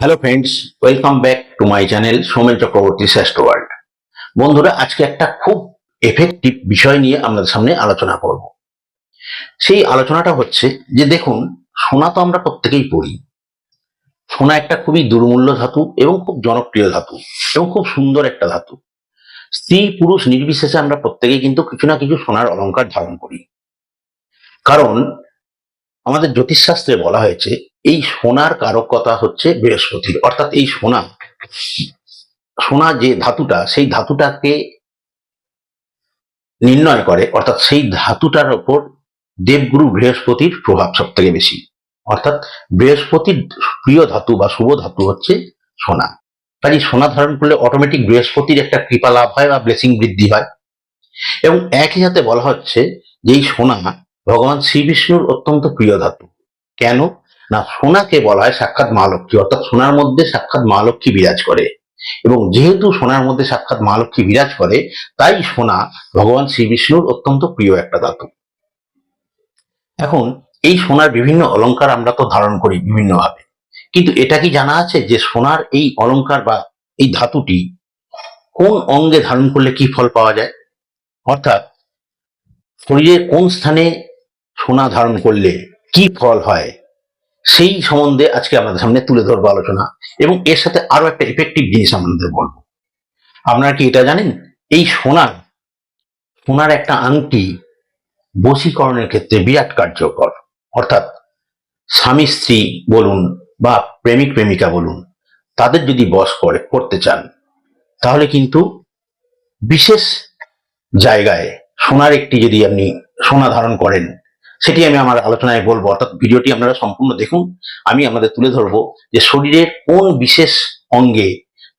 Hello friends welcome back to my channel Somen Chakraborty শ্রেষ্ঠ world বন্ধুরা, আজকে একটা খুব এফেক্টিভ বিষয় নিয়ে আপনাদের সামনে আলোচনা করব। সেই আলোচনাটা হচ্ছে যে দেখুন, সোনা তো আমরা প্রত্যেকেই পড়ি। সোনা একটা খুবই দুর্মূল্য ধাতু এবং খুব জনপ্রিয় ধাতু এবং খুব সুন্দর একটা ধাতু। স্ত্রী, পুরুষ নির্বিশেষে আমরা প্রত্যেকেই কিন্তু কিছু না কিছু সোনার অলংকার ধারণ করি। কারণ আমাদের জ্যোতিষশাস্ত্রে বলা হয়েছে এই সোনার কারকতা হচ্ছে বৃহস্পতির, অর্থাৎ এই সোনা সোনা যে ধাতুটা, সেই ধাতুটাকে নির্ণয় করে, অর্থাৎ সেই ধাতুটার ওপর দেবগুরু বৃহস্পতির প্রভাব সব থেকে বেশি। অর্থাৎ বৃহস্পতির প্রিয় ধাতু বা শুভ ধাতু হচ্ছে সোনা। কাজে সোনা ধারণ করলে অটোমেটিক বৃহস্পতির একটা কৃপা লাভ হয় বা ব্লেসিং বৃদ্ধি হয়। এবং একই সাথে বলা হচ্ছে যে এই সোনা ভগবান শ্রী বিষ্ণুর অত্যন্ত প্রিয় ধাতু। কেন? না, সোনাকে বলা হয় সাক্ষাৎ মা লক্ষ্মী অর্থাৎ সোনার মধ্যে সাক্ষাৎ মা লক্ষ্মী বিরাজ করে। এবং যেহেতু সোনার মধ্যে সাক্ষাৎ মা লক্ষ্মী বিরাজ করে, তাই সোনা ভগবান শ্রী বিষ্ণুর অত্যন্ত প্রিয় একটা ধাতু। এখন, এই সোনার বিভিন্ন অলংকার আমরা তো ধারণ করি বিভিন্নভাবে। কিন্তু এটা কি জানা আছে যে সোনার এই অলংকার বা এই ধাতুটি কোন অঙ্গে ধারণ করলে কি ফল পাওয়া যায়? অর্থাৎ, শরীরের কোন স্থানে সোনা ধারণ করলে কি ফল হয়? সেই সম্বন্ধে আজকে আমাদের সামনে তুলে ধরবো আলোচনা এবং এর সাথে আরও একটা ইফেক্টিভ জিনিস আমাদের বলব। আপনারা কি এটা জানেন? এই সোনার সোনার একটা আংটি বশীকরণের ক্ষেত্রে বিরাট কার্যকর। অর্থাৎ স্বামী, স্ত্রী বলুন বা প্রেমিক, প্রেমিকা বলুন, তাদের যদি বশ করে, করতে চান, তাহলে কিন্তু বিশেষ জায়গায় সোনার একটি যদি আপনি সোনা ধারণ করেন সেটি আমি আমার আলোচনায় বলব। অর্থাৎ ভিডিওটি আপনারা সম্পূর্ণ দেখুন। আমি আমাদের তুলে ধরবো যে শরীরের কোন বিশেষ অঙ্গে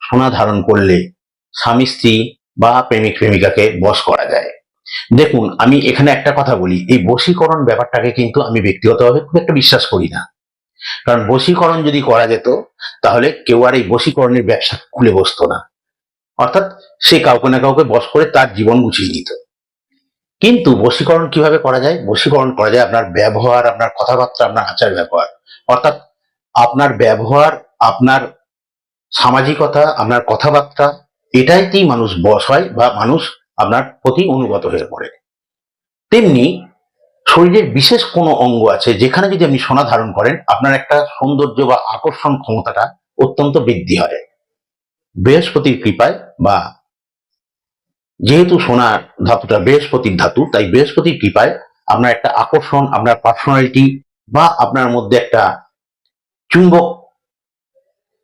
সোনা ধারণ করলে স্বামী, স্ত্রী বা প্রেমিক, প্রেমিকাকে বশ করা যায়। দেখুন, আমি এখানে একটা কথা বলি। এই বশীকরণ ব্যাপারটাকে কিন্তু আমি ব্যক্তিগতভাবে খুব একটা বিশ্বাস করি না। কারণ বশীকরণ যদি করা যেত, তাহলে কেউ আর এই বশীকরণের ব্যবসা খুলে বসতো না। অর্থাৎ সে কাউকে না কাউকে বশ করে তার জীবন গুছিয়ে নিত। কিন্তু বশীকরণ কীভাবে করা যায়? বশীকরণ করা যায় আপনার ব্যবহার, আপনার কথাবার্তা, আপনার আচার ব্যবহার। অর্থাৎ আপনার ব্যবহার, আপনার সামাজিকতা, আপনার কথাবার্তা, এটাইতেই মানুষ বশ হয় বা মানুষ আপনার প্রতি অনুগত হয়ে পড়ে। তেমনি শরীরের বিশেষ কোনো অঙ্গ আছে যেখানে যদি আপনি সোনা ধারণ করেন, আপনার একটা সৌন্দর্য বা আকর্ষণ ক্ষমতাটা অত্যন্ত বৃদ্ধি হয়। বৃহস্পতির কৃপায় বা যেহেতু সোনা ধাতুটা বৃহস্পতির ধাতু, তাই বৃহস্পতির কৃপায় আপনার একটা আকর্ষণ, আপনার পার্সোনালিটি বা আপনার মধ্যে একটা চুম্বক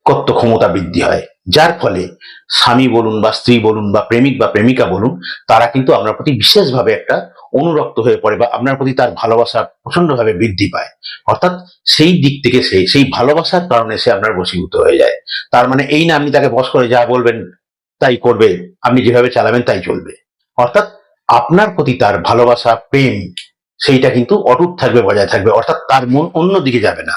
চুম্বকত্ব ক্ষমতা বৃদ্ধি হয়। যার ফলে স্বামী বলুন বা স্ত্রী বলুন বা প্রেমিক বা প্রেমিকা বলুন, তারা কিন্তু আপনার প্রতি বিশেষভাবে একটা অনুরক্ত হয়ে পড়ে বা আপনার প্রতি তার ভালোবাসা প্রচন্ডভাবে বৃদ্ধি পায়। অর্থাৎ সেই দিক থেকে সে, সেই ভালোবাসার কারণে সে আপনার বশীভূত হয়ে যায়। তার মানে এই না আপনি তাকে বশ করে যা বলবেন তাই করবে, আপনি যেভাবে চালাবেন তাই চলবে। অর্থাৎ আপনার প্রতি তার ভালোবাসা, প্রেম, সেইটা কিন্তু অটুট থাকবে, বজায় থাকবে, অর্থাৎ তার মন অন্য দিকে যাবে না।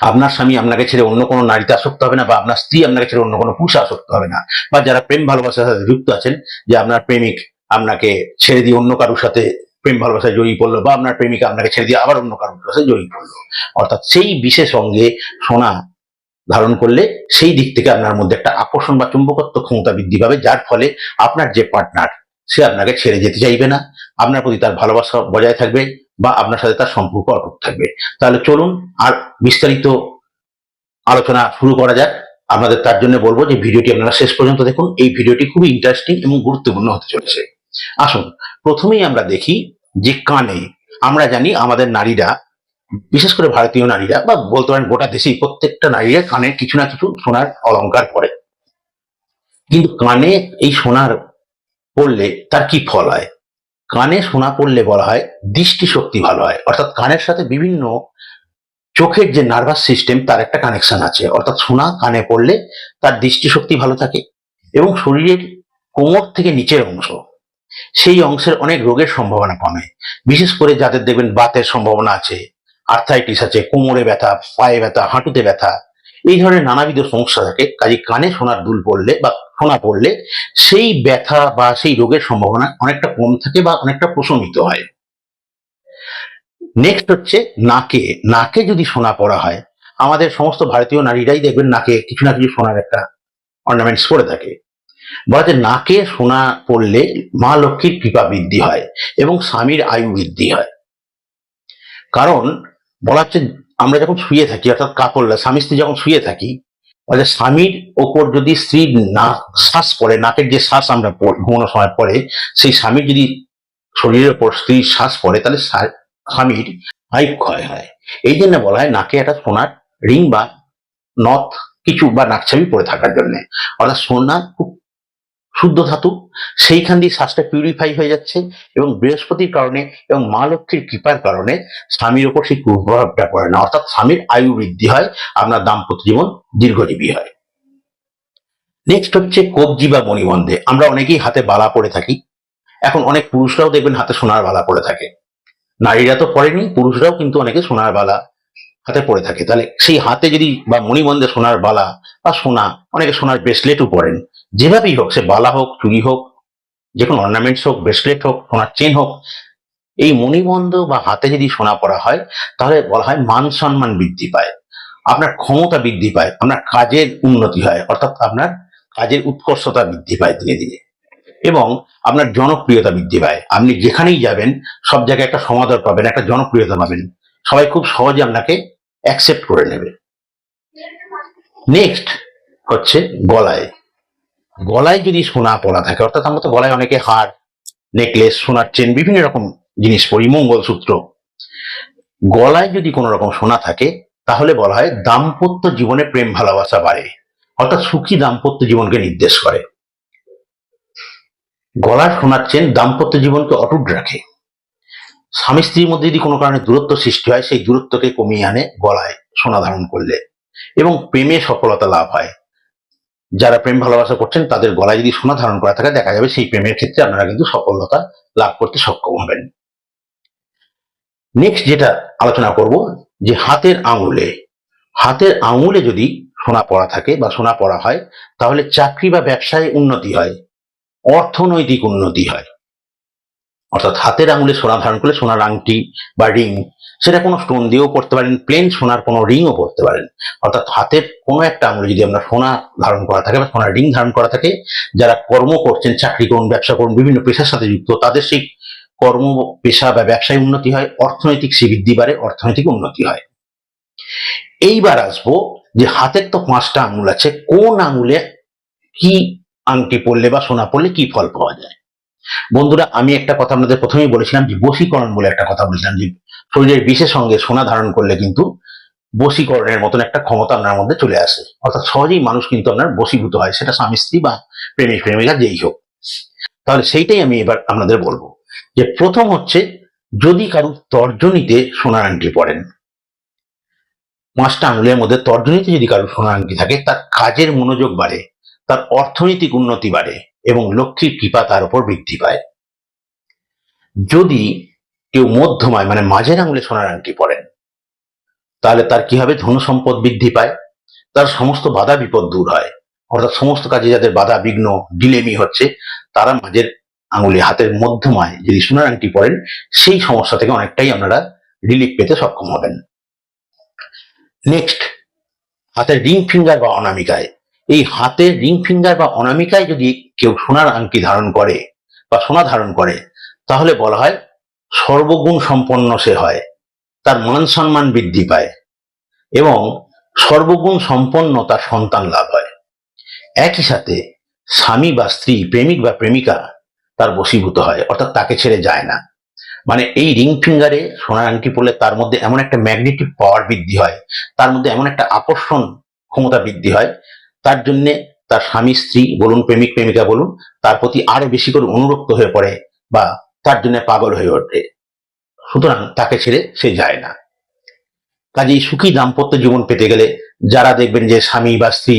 আপনার স্বামী আপনাকে ছেড়ে অন্য কোনো নারীতে আসক্ত হবে না, বা আপনার স্ত্রী আপনাকে ছেড়ে অন্য কোনো পুরুষে আসক্ত হবে না, বা যারা প্রেম ভালোবাসার সাথে যুক্ত আছেন, যে আপনার প্রেমিক আপনাকে ছেড়ে দিয়ে অন্য কারোর সাথে প্রেম ভালোবাসায় জড়িয়ে পড়ল, বা আপনার প্রেমিকা আপনাকে ছেড়ে দিয়ে আবার অন্য কারোর সাথে জড়িয়ে পড়ল। অর্থাৎ সেই বিশেষ অঙ্গে সোনা ধারণ করলে সেই দিক থেকে আপনার মধ্যে একটা আকর্ষণ বা চুম্বকত্ব ক্ষমতা বৃদ্ধি পাবে, যার ফলে আপনার যে পার্টনার সে আপনাকে ছেড়ে যেতে চাইবে না। আপনার প্রতি তার ভালোবাসা বজায় থাকবে বা আপনার সাথে তার সম্পর্ক অটুট থাকবে। তাহলে চলুন আর বিস্তারিত আলোচনা শুরু করা যাক। আপনাদের তার জন্য বলব যে ভিডিওটি আপনারা শেষ পর্যন্ত দেখুন। এই ভিডিওটি খুবই ইন্টারেস্টিং এবং গুরুত্বপূর্ণ হতে চলেছে। আসুন, প্রথমেই আমরা দেখি যে কানে, আমরা জানি আমাদের নারীরা বিশেষ করে ভারতীয় নারীরা বা বলতে পারেন গোটা দেশেই প্রত্যেকটা নারীরা কানে কিছু না কিছু সোনার অলংকার পরে। কিন্তু কানে এই সোনার পড়লে তার কি ফল হয়? কানে সোনা পড়লে বলা হয় দৃষ্টি শক্তি ভালো হয়। অর্থাৎ কানের সাথে বিভিন্ন চোখের যে নার্ভাস সিস্টেম তার একটা কানেকশন আছে। অর্থাৎ সোনা কানে পড়লে তার দৃষ্টিশক্তি ভালো থাকে এবং শরীরের কোমর থেকে নিচের অংশ, সেই অংশের অনেক রোগের সম্ভাবনা কমে। বিশেষ করে যাদের দেখবেন বাতের সম্ভাবনা আছে আর্থাইটিস আছে, কোমরে ব্যথা, পায়ে ব্যথা, হাঁটুতে ব্যথা, এই ধরনের নানাবিধ সমস্যা থাকে, কাজে কানে সোনার দুল পড়লে বা সোনা পড়লে সেই ব্যথা বা সেই রোগের সম্ভাবনা অনেকটা কম থাকে বা অনেকটা প্রশমিত হয়। নেক্সট হচ্ছে নাকে নাকে যদি সোনা পড়া হয়, আমাদের সমস্ত ভারতীয় নারীরাই দেখবেন নাকে কিছু না কিছু সোনার একটা অর্নামেন্টস পরে থাকে। বলা নাকে সোনা পড়লে মা লক্ষ্মীর কৃপা বৃদ্ধি হয় এবং স্বামীর আয়ু বৃদ্ধি হয়। কারণ বলা হচ্ছে আমরা যখন শুয়ে থাকি, অর্থাৎ কাপড়লা স্বামী স্ত্রী যখন শুয়ে থাকি বলে স্বামীর ওপর যদি স্ত্রীর নাক শ্বাস পড়ে, নাকের যে শ্বাস আমরা ঘুমানোর সময় পড়ে, সেই স্বামীর যদি শরীরের ওপর স্ত্রীর শ্বাস পড়ে, তাহলে স্বামীর আয়ু ক্ষয় হয়। এই জন্য বলা হয় নাকে একটা সোনার রিং বা নথ কিছু বা নাকছাবি পরে থাকার জন্য। অর্থাৎ সোনা খুব শুদ্ধ ধাতু, সেইখান দিয়ে শ্বাসটা পিউরিফাই হয়ে যাচ্ছে এবং বৃহস্পতির কারণে এবং মা লক্ষ্মীর কৃপার কারণে স্বামীর ওপর সেই কুপ্রভাবটা পড়ে না। অর্থাৎ স্বামীর আয়ু বৃদ্ধি হয়, আপনার দাম্পত্য জীবন দীর্ঘজীবী হয়। নেক্সট হচ্ছে কবজি বা মণিবন্ধে। আমরা অনেকেই হাতে বালা পরে থাকি। এখন অনেক পুরুষরাও দেখবেন হাতে সোনার বালা পরে থাকে। নারীরা তো পরেনি পুরুষরাও কিন্তু অনেকে সোনার বালা হাতে পরে থাকে। তাহলে সেই হাতে যদি বা মণিবন্ধে সোনার বালা বা সোনা, অনেকে সোনার ব্রেসলেটও পরেন যেভাবেই হোক, সে বালা হোক চুড়ি হোক যে কোনো অর্নামেন্টস হোক ব্রেসলেট হোক, সোনার চেন হোক, এই মণিবন্ধ বা হাতে যদি সোনা পরা হয়, তাহলে বলা হয় মান সম্মান বৃদ্ধি পায়, আপনার ক্ষমতা বৃদ্ধি পায়, আপনার কাজের উন্নতি হয়, অর্থাৎ আপনার কাজের উৎকর্ষতা বৃদ্ধি পায় দিনে দিনে এবং আপনার জনপ্রিয়তা বৃদ্ধি পায়। আপনি যেখানেই যাবেন, সব জায়গায় একটা সমাদর পাবেন, একটা জনপ্রিয়তা পাবেন, সবাই খুব সহজে আপনাকে অ্যাকসেপ্ট করে নেবে। নেক্সট হচ্ছে গলায়। গলায় যদি সোনা পরা থাকে, অর্থাৎ আমরা তো গলায় অনেকে হার নেকলেস সোনার চেন বিভিন্ন রকম জিনিস পরি, মঙ্গলসূত্র। গলায় যদি কোনো রকম সোনা থাকে, তাহলে বলা হয় দাম্পত্য জীবনে প্রেম ভালোবাসা বাড়ে, অর্থাৎ সুখী দাম্পত্য জীবনকে নির্দেশ করে। গলার সোনার চেন দাম্পত্য জীবনকে অটুট রাখে। স্বামী স্ত্রীর মধ্যে যদি কোনো কারণে দূরত্ব সৃষ্টি হয়, সেই দূরত্বকে কমিয়ে আনে গলায় সোনা ধারণ করলে এবং প্রেমে সফলতা লাভ হয়। যারা প্রেম ভালোবাসা করছেন, তাদের গলায় যদি সোনা ধারণ করা থাকে, দেখা যাবে সেই প্রেমের ক্ষেত্রে আপনারা কিন্তু সফলতা লাভ করতে সক্ষম হবেন। নেক্সট যেটা আলোচনা করব, যে হাতের আঙুলে হাতের আঙুলে যদি সোনা পড়া থাকে বা সোনা পড়া হয়, তাহলে চাকরি বা ব্যবসায় উন্নতি হয়, অর্থনৈতিক উন্নতি হয়। অর্থাৎ হাতের আঙুলে সোনা ধারণ করলে সোনার আংটি বা রিং সেটা কোনো স্টোন দিয়েও পড়তে পারেন প্লেন সোনার কোনো রিংও পড়তে পারেন। অর্থাৎ হাতের কোনো একটা আঙুলে যদি আপনার সোনা ধারণ করা থাকে বা সোনার রিং ধারণ করা থাকে, যারা কর্ম করছেন চাকরি করুন ব্যবসা করুন, বিভিন্ন পেশার সাথে যুক্ত, তাদের সেই কর্ম, পেশা বা ব্যবসায় উন্নতি হয়, অর্থনৈতিক সে বৃদ্ধি বাড়ে, অর্থনৈতিক উন্নতি হয়। এইবার আসব যে হাতের তো পাঁচটা আঙুল আছে, কোন আঙুলে কি আংটি পড়লে বা সোনা পড়লে কি ফল পাওয়া যায়? বন্ধুরা, আমি একটা কথা আপনাদের প্রথমেই বলেছিলাম যে বশীকরণ বলে একটা কথা বলেছিলাম যে শরীরের বিশেষ সঙ্গে সোনা ধারণ করলে কিন্তু বশীকরণের মতন একটা ক্ষমতা আপনার মধ্যে চলে আসে। অর্থাৎ সহজেই মানুষ কিন্তু আপনার বশীভূত হয়, সেটা স্বামী, স্ত্রী বা প্রেমিক, প্রেমিকা যেই হোক। তাহলে সেইটাই আমি এবার আপনাদের বলব যে প্রথম হচ্ছে যদি কারও তর্জনীতে সোনার আংটি পড়েন, পাঁচটা আঙুলের মধ্যে তর্জনীতে যদি কারও সোনার আংটি থাকে, তার কাজের মনোযোগ বাড়ে, তার অর্থনৈতিক উন্নতি বাড়ে এবং লক্ষ্মীর কৃপা তার উপর বৃদ্ধি পায়। যদি কেউ মধ্যমায় মানে মাঝের আঙুলে সোনার আংটি পড়েন তাহলে তার কি হবে? ধন সম্পদ বৃদ্ধি পায়, তার সমস্ত বাধা বিপদ দূর হয়। অর্থাৎ সমস্ত কাজে যাদের বাধা বিঘ্ন, ডিলেমি হচ্ছে, তারা মাঝের আঙুলে, হাতের মধ্যমায় যদি সোনার আংটি পড়েন সেই সমস্যা থেকে অনেকটাই আপনারা রিলিফ পেতে সক্ষম হবেন। নেক্সট হাতের রিং ফিঙ্গার বা অনামিকায়। এই হাতের রিং ফিঙ্গার বা অনামিকায় যদি কেউ সোনার আংটি ধারণ করে বা সোনা ধারণ করে, তাহলে বলা হয় সর্বগুণ সম্পন্ন সে হয়, তার মান সম্মান বৃদ্ধি পায় এবং সর্বগুণ সম্পন্ন তার সন্তান লাভ হয়। একই সাথে স্বামী বা স্ত্রী, প্রেমিক বা প্রেমিকা তার বশীভূত হয়, অর্থাৎ তাকে ছেড়ে যায় না। মানে এই রিং ফিঙ্গারে সোনার আংটি পড়লে তার মধ্যে এমন একটা ম্যাগনেটিক পাওয়ার বৃদ্ধি হয়, তার মধ্যে এমন একটা আকর্ষণ ক্ষমতা বৃদ্ধি হয়, তার জন্যে তার স্বামী, স্ত্রী বলুন, প্রেমিক, প্রেমিকা বলুন, তার প্রতি আরও বেশি করে অনুরক্ত হয়ে পড়ে বা তার জন্য পাগল হয়ে ওঠে। সুতরাং তাকে ছেড়ে সে যায় না। কাজেই সুখী দাম্পত্য জীবন পেতে গেলে যারা দেখবেন যে স্বামী বা স্ত্রী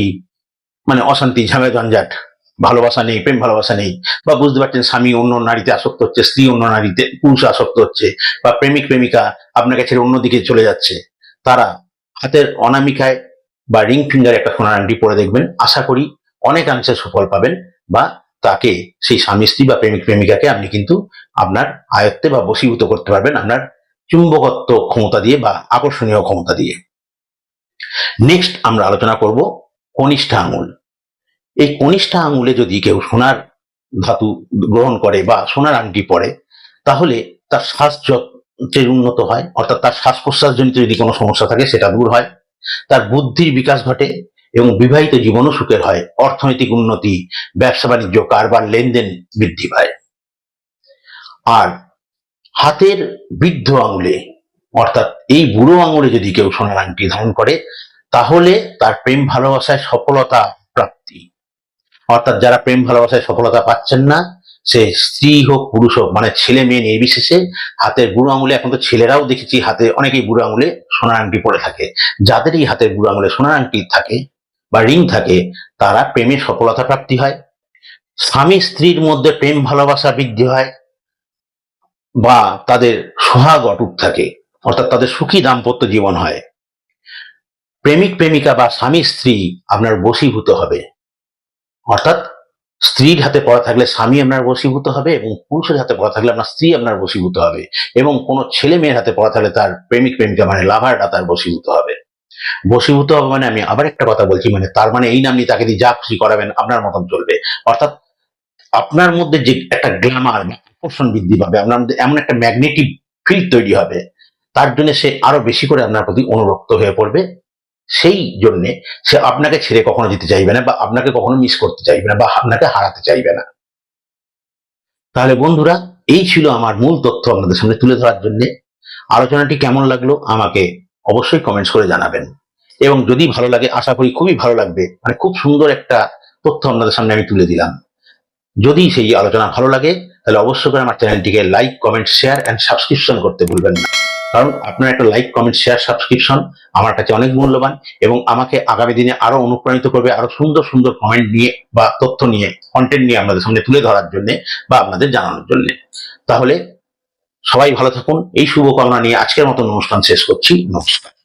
মানে অশান্তি, ঝামেলা জঞ্জাট ভালোবাসা নেই, প্রেম, ভালোবাসা নেই, বা বুঝতে পারছেন স্বামী অন্য নারীতে আসক্ত হচ্ছে, স্ত্রী অন্য নারীতে পুরুষ আসক্ত হচ্ছে, বা প্রেমিক, প্রেমিকা আপনাকে ছেড়ে অন্যদিকে চলে যাচ্ছে, তারা হাতের অনামিকায় বা রিং ফিঙ্গার একটা সোনার আংটি পরে দেখবেন। আশা করি অনেকাংশে সুফল পাবেন বা তাকে সেই স্বামী স্ত্রী বা প্রেমিক প্রেমিকাকে আপনি কিন্তু আপনার আয়ত্তে বা বশীভূত করতে পারবেন আপনার চুম্বকত্ব ক্ষমতা দিয়ে বা আকর্ষণীয় ক্ষমতা দিয়ে। নেক্সট আমরা আলোচনা করব কনিষ্ঠ আঙুল এই কনিষ্ঠা আঙুলে যদি কেউ সোনার ধাতু গ্রহণ করে বা সোনার আংটি পরে, তাহলে তার শ্বাসযন্ত্রের উন্নত হয়, অর্থাৎ তার শ্বাস প্রশ্বাসজনিত যদি কোনো সমস্যা থাকে, সেটা দূর হয়। তার বুদ্ধির বিকাশ ঘটে এবং বিবাহিত জীবনও সুখের হয়। অর্থনৈতিক উন্নতি, ব্যবসা বাণিজ্য, কারবার, লেনদেন বৃদ্ধি পায়। আর হাতের বৃদ্ধ আঙুলে, অর্থাৎ এই বুড়ো আঙুলে যদি কেউ সোনার আংটি ধারণ করে, তাহলে তার প্রেম ভালোবাসায় সফলতা প্রাপ্তি। অর্থাৎ যারা প্রেম ভালোবাসায় সফলতা পাচ্ছেন না, সে স্ত্রী হোক, পুরুষ হোক মানে ছেলে মেয়ে নির্বিশেষে হাতের বুড়ো আঙুলে, এখন তো ছেলেরাও দেখেছি হাতে অনেকেই বুড়ো আঙুলে সোনার আংটি পরে থাকে। যাদের এই হাতের বুড়ো আঙুলে সোনার আংটি থাকে বা রিং থাকে, তারা প্রেমে সফলতা প্রাপ্তি হয়। স্বামী স্ত্রীর মধ্যে প্রেম ভালোবাসা বৃদ্ধি হয় বা তাদের সোহাগ অটুট থাকে, অর্থাৎ তাদের সুখী দাম্পত্য জীবন হয়। প্রেমিক প্রেমিকা বা স্বামী স্ত্রী আপনার বশীভূত হবে। অর্থাৎ স্ত্রীর হাতে পড়া থাকলে স্বামী আপনার বশীভূত হবে এবং পুরুষের হাতে পড়া থাকলে আপনার স্ত্রী আপনার বশীভূত হবে এবং কোনো ছেলে মেয়ের হাতে পড়া থাকলে তার প্রেমিক প্রেমিকা মানে লাভারটা তার বশীভূত হবে। বশীভূত হবে মানে আমি আবার একটা কথা বলছি মানে তার মানে এই নাম নিয়ে তাকে দিয়ে যা খুশি করাবেন আপনার মতন চলবে। অর্থাৎ আপনার মধ্যে যে একটা গ্ল্যামার আকর্ষণ বৃদ্ধি পাবে, আপনার মধ্যে এমন একটা ম্যাগনেটিক ফিল্ড তৈরি হবে, তার জন্য সে আরও বেশি করে আপনার প্রতি অনুরক্ত হয়ে পড়বে। সেই জন্যে সে আপনাকে ছেড়ে কখনো যেতে চাইবে না বা আপনাকে কখনো মিস করতে চাইবে না বা আপনাকে হারাতে চাইবে না। তাহলে বন্ধুরা, এই ছিল আমার মূল তথ্য আপনাদের সামনে তুলে ধরার জন্য। আলোচনাটি কেমন লাগল আমাকে অবশ্যই কমেন্টস করে জানাবেন। এবং যদি ভালো লাগে, আশা করি খুবই ভালো লাগবে। মানে খুব সুন্দর একটা তথ্য আপনাদের সামনে আমি তুলে দিলাম। যদি সেই আলোচনা ভালো লাগে, তাহলে অবশ্যই করে আমার চ্যানেলটিকে like comment share and subscription করতে ভুলবেন না। কারণ আপনার একটা লাইক কমেন্ট শেয়ার সাবস্ক্রিপশন আমার কাছে অনেক মূল্যবান এবং আমাকে আগামী দিনে আরও অনুপ্রাণিত করবে, আরও সুন্দর সুন্দর কমেন্ট নিয়ে বা তথ্য নিয়ে কন্টেন্ট নিয়ে আপনাদের সামনে তুলে ধরার জন্য বা আপনাদের জানানোর জন্য। তাহলে সবাই ভালো থাকুন। এই শুভকামনা নিয়ে আজকের মতন অনুষ্ঠান শেষ করছি। নমস্কার।